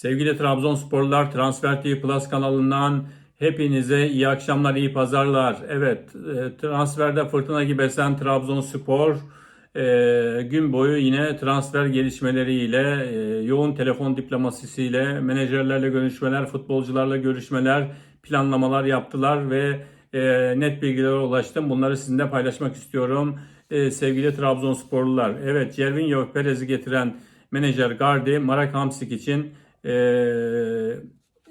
Sevgili Trabzonsporlular Transfer TV Plus kanalından hepinize iyi akşamlar, iyi pazarlar. Evet, e, transferde fırtına gibi esen Trabzonspor e, gün boyu yine transfer gelişmeleriyle, e, yoğun telefon diplomasisiyle, menajerlerle görüşmeler, futbolcularla görüşmeler, planlamalar yaptılar ve net bilgilere ulaştım. Bunları sizinle paylaşmak istiyorum. Sevgili Trabzonsporlular, evet Cervinho Perez'i getiren menajer Gardi, Marek Hamsik için e,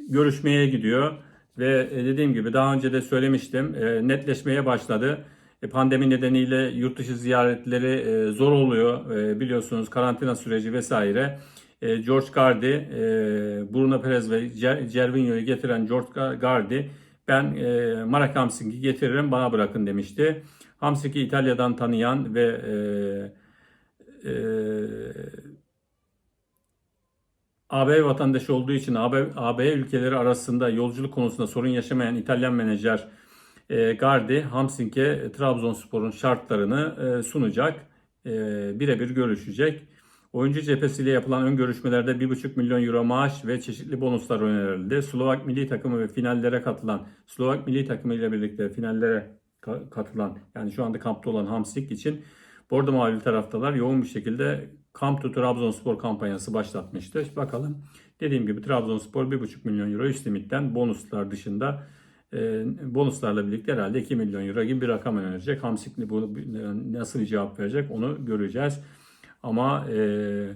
görüşmeye gidiyor. Ve e, dediğim gibi daha önce de söylemiştim e, netleşmeye başladı. E, pandemi nedeniyle yurt dışı ziyaretleri e, zor oluyor E, biliyorsunuz karantina süreci vesaire. E, George Gardi, e, Bruno Perez ve Cer- Cervinho'yu getiren George Gardi ben e, Marek Hamsik'i getiririm bana bırakın demişti. Hamsik'i İtalya'dan tanıyan ve e, e, AB vatandaşı olduğu için AB, AB ülkeleri arasında yolculuk konusunda sorun yaşamayan İtalyan menajer e, Gardi Hamsink'e Trabzonspor'un şartlarını e, sunacak. E, birebir görüşecek. Oyuncu cephesiyle yapılan ön görüşmelerde 1,5 milyon euro maaş ve çeşitli bonuslar önerildi. Slovak milli takımı ve finallere katılan, Slovak milli takımı ile birlikte finallere ka- katılan, yani şu anda kampta olan Hamsik için Bordo Mavili taraftalar yoğun bir şekilde Camp to Trabzonspor kampanyası başlatmıştı. Bakalım dediğim gibi Trabzonspor 1,5 milyon euro üst limitten bonuslar dışında e, bonuslarla birlikte herhalde 2 milyon euro gibi bir rakam önerecek. Hamsik bu nasıl cevap verecek onu göreceğiz. Ama e,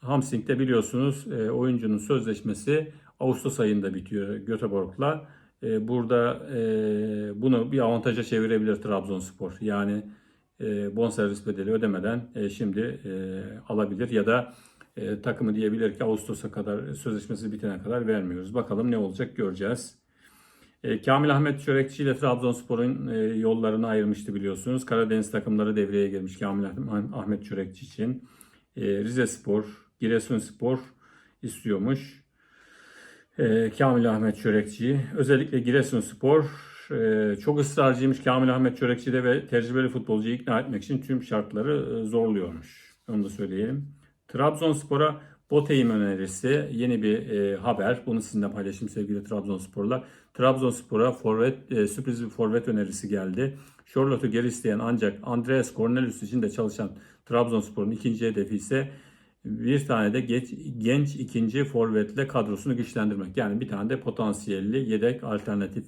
Hamsing'de biliyorsunuz e, oyuncunun sözleşmesi Ağustos ayında bitiyor Göteborg'la. E, burada e, bunu bir avantaja çevirebilir Trabzonspor. Yani bonservis bedeli ödemeden e, şimdi e, alabilir ya da e, takımı diyebilir ki Ağustos'a kadar sözleşmesi bitene kadar vermiyoruz. Bakalım ne olacak göreceğiz. E, Kamil Ahmet Çörekçi ile Trabzonspor'un e, yollarını ayırmıştı biliyorsunuz. Karadeniz takımları devreye girmiş Kamil Ah- Ahmet Çörekçi için. E, Rize Spor, Giresun Spor istiyormuş. E, Kamil Ahmet Çörekçi. Özellikle Giresun Spor e, çok ısrarcıymış Kamil Ahmet Çörekçi'de ve tecrübeli futbolcuyu ikna etmek için tüm şartları e, zorluyormuş. Onu da söyleyelim. Trabzonspor'a Boteim önerisi yeni bir e, haber. Bunu sizinle paylaşayım sevgili Trabzonsporlar. Trabzonspor'a forvet, e, sürpriz bir forvet önerisi geldi. Charlotte'u geri isteyen ancak Andreas Cornelius için de çalışan Trabzonspor'un ikinci hedefi ise bir tane de genç, genç ikinci forvetle kadrosunu güçlendirmek. Yani bir tane de potansiyelli yedek alternatif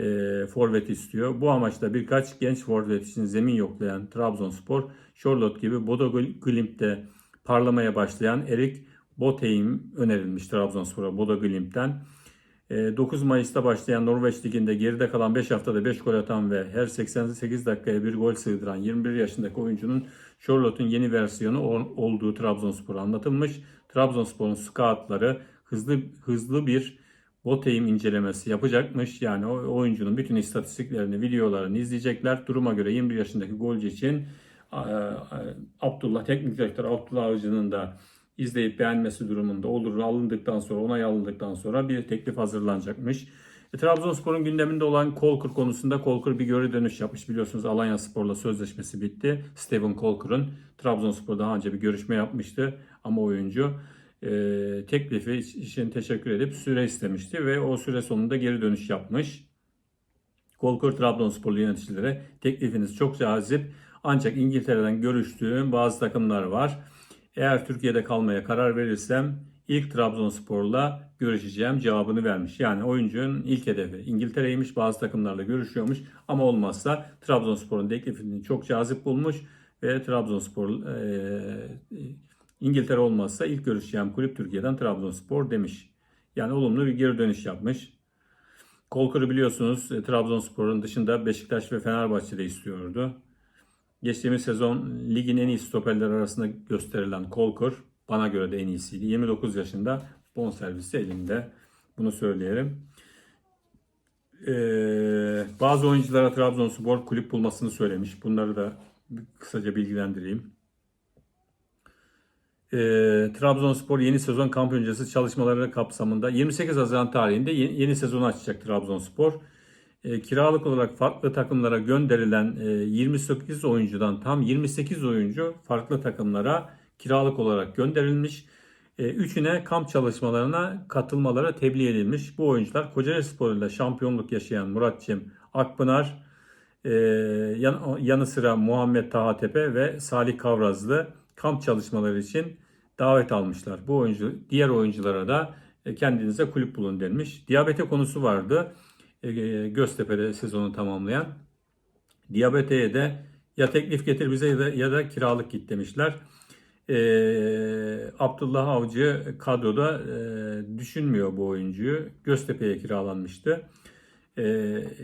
e, forvet istiyor. Bu amaçla birkaç genç forvet için zemin yoklayan Trabzonspor, Charlotte gibi Bodo Glimt'te parlamaya başlayan Erik Botheim önerilmiş Trabzonspor'a Bodo Glimt'ten. E, 9 Mayıs'ta başlayan Norveç Ligi'nde geride kalan 5 haftada 5 gol atan ve her 88 dakikaya bir gol sığdıran 21 yaşındaki oyuncunun Charlotte'un yeni versiyonu ol- olduğu Trabzonspor'a anlatılmış. Trabzonspor'un scoutları hızlı hızlı bir Boteim incelemesi yapacakmış. Yani o oyuncunun bütün istatistiklerini, videolarını izleyecekler. Duruma göre 21 yaşındaki golcü için Abdullah, teknik direktör Abdullah Avcı'nın da izleyip beğenmesi durumunda olur. Alındıktan sonra, onay alındıktan sonra bir teklif hazırlanacakmış. E, Trabzonspor'un gündeminde olan Kolkur konusunda Kolkur bir geri dönüş yapmış. Biliyorsunuz Alanya Spor'la sözleşmesi bitti. Steven Kolkur'un Trabzonspor daha önce bir görüşme yapmıştı ama oyuncu teklifi için teşekkür edip süre istemişti ve o süre sonunda geri dönüş yapmış. Kolkur Trabzonsporlu yöneticilere teklifiniz çok cazip ancak İngiltere'den görüştüğüm bazı takımlar var. Eğer Türkiye'de kalmaya karar verirsem ilk Trabzonspor'la görüşeceğim cevabını vermiş. Yani oyuncunun ilk hedefi İngiltere'ymiş bazı takımlarla görüşüyormuş ama olmazsa Trabzonspor'un teklifini çok cazip bulmuş ve Trabzonspor e, İngiltere olmazsa ilk görüşeceğim kulüp Türkiye'den Trabzonspor demiş. Yani olumlu bir geri dönüş yapmış. Kolkur'u biliyorsunuz e, Trabzonspor'un dışında Beşiktaş ve Fenerbahçe'de istiyordu. Geçtiğimiz sezon ligin en iyi stoperler arasında gösterilen Kolkur bana göre de en iyisiydi. 29 yaşında bonservisi elinde. Bunu söyleyelim. Ee, bazı oyunculara Trabzonspor kulüp bulmasını söylemiş. Bunları da kısaca bilgilendireyim. Ee, Trabzonspor yeni sezon kamp öncesi çalışmaları kapsamında 28 Haziran tarihinde yeni, yeni sezonu açacak Trabzonspor. Ee, kiralık olarak farklı takımlara gönderilen e, 28 oyuncudan tam 28 oyuncu farklı takımlara kiralık olarak gönderilmiş. E, üçüne kamp çalışmalarına katılmaları tebliğ edilmiş. Bu oyuncular Kocaeli Spor'uyla şampiyonluk yaşayan Murat Cem Akpınar, e, yan- yanı sıra Muhammed Taha Tepe ve Salih Kavrazlı kamp çalışmaları için davet almışlar. Bu oyuncu diğer oyunculara da e, kendinize kulüp bulun denmiş. Diyabete konusu vardı. E, Göztepe'de sezonu tamamlayan. Diyabete'ye de ya teklif getir bize ya da, ya da kiralık git demişler. Ee, Abdullah Avcı kadroda e, düşünmüyor bu oyuncuyu. Göztepe'ye kiralanmıştı. Ee,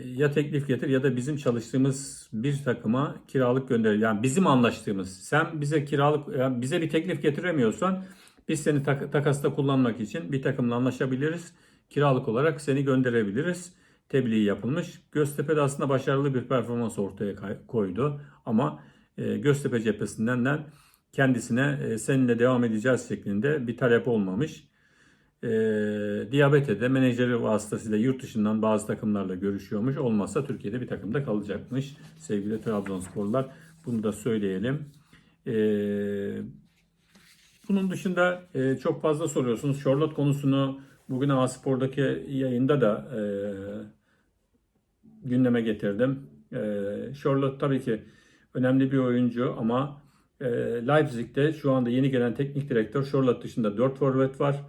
ya teklif getir ya da bizim çalıştığımız bir takıma kiralık gönder. Yani bizim anlaştığımız. Sen bize kiralık yani bize bir teklif getiremiyorsan biz seni tak- takasta kullanmak için bir takımla anlaşabiliriz. Kiralık olarak seni gönderebiliriz. Tebliği yapılmış. Göztepe de aslında başarılı bir performans ortaya koydu. Ama e, Göztepe cephesinden de kendisine e, seninle devam edeceğiz şeklinde bir talep olmamış. E, Diyabete'de menajeri vasıtasıyla yurt dışından bazı takımlarla görüşüyormuş. Olmazsa Türkiye'de bir takımda kalacakmış. Sevgili Trabzonsporlular bunu da söyleyelim. E, bunun dışında e, çok fazla soruyorsunuz. Charlotte konusunu bugün A Spor'daki yayında da e, gündeme getirdim. E, Charlotte tabii ki önemli bir oyuncu ama e, Leipzig'te şu anda yeni gelen teknik direktör Charlotte dışında 4 forvet var.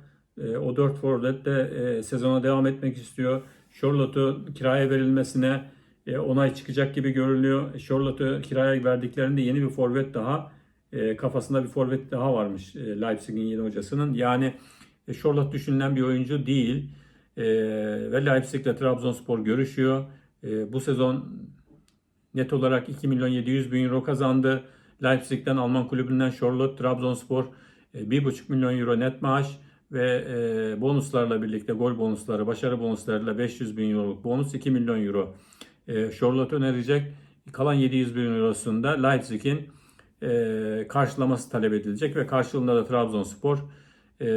E, o 4 forvet de e, sezona devam etmek istiyor. Charlotte'u kiraya verilmesine e, onay çıkacak gibi görünüyor. Charlotte'u kiraya verdiklerinde yeni bir forvet daha e, kafasında bir forvet daha varmış e, Leipzig'in yeni hocasının. Yani e, Charlotte düşünülen bir oyuncu değil. E, ve Leipzig'le Trabzonspor görüşüyor. E, bu sezon net olarak 2 milyon 700 bin euro kazandı. Leipzig'ten Alman kulübünden Charlotte Trabzonspor e, 1,5 milyon euro net maaş ve e, bonuslarla birlikte gol bonusları, başarı bonuslarıyla 500 bin euroluk bonus 2 milyon euro e, Charlotte önerecek. Kalan 700 bin eurosunda Leipzig'in e, karşılaması talep edilecek ve karşılığında da Trabzonspor e,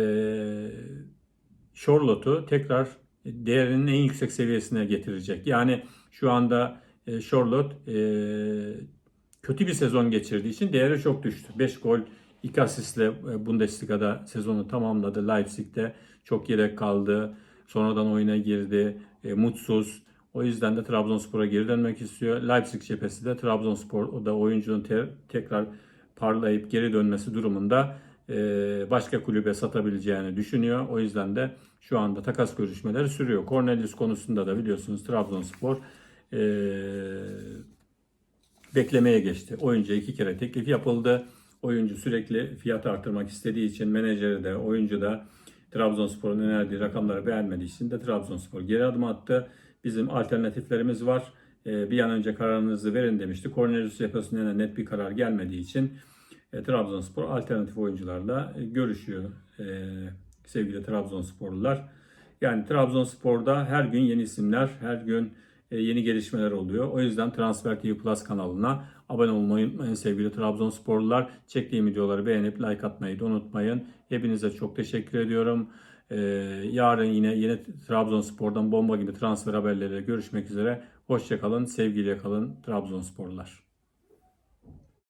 Charlotte'u tekrar değerinin en yüksek seviyesine getirecek. Yani şu anda e, Charlotte e, kötü bir sezon geçirdiği için değeri çok düştü. 5 gol, 2 asistle e, Bundesliga'da sezonu tamamladı. Leipzig'te çok yedek kaldı. Sonradan oyuna girdi. E, mutsuz. O yüzden de Trabzonspor'a geri dönmek istiyor. Leipzig cephesi de Trabzonspor o da oyuncunun te- tekrar parlayıp geri dönmesi durumunda e, başka kulübe satabileceğini düşünüyor. O yüzden de şu anda takas görüşmeleri sürüyor. Cornelius konusunda da biliyorsunuz Trabzonspor e, beklemeye geçti. Oyuncuya iki kere teklif yapıldı. Oyuncu sürekli fiyat artırmak istediği için menajeri de oyuncu da Trabzonspor'un önerdiği rakamları beğenmediği için de Trabzonspor geri adım attı. Bizim alternatiflerimiz var. E, bir an önce kararınızı verin demişti. Cornelius de net bir karar gelmediği için e, Trabzonspor alternatif oyuncularla e, görüşüyor e, sevgili Trabzonsporlular. Yani Trabzonspor'da her gün yeni isimler, her gün yeni gelişmeler oluyor. O yüzden Transfer TV Plus kanalına abone olmayı unutmayın sevgili Trabzonsporlular. Çektiğim videoları beğenip like atmayı da unutmayın. Hepinize çok teşekkür ediyorum. E, yarın yine yine Trabzonspor'dan bomba gibi transfer haberleriyle görüşmek üzere. Hoşçakalın, sevgiyle kalın Trabzonsporlular.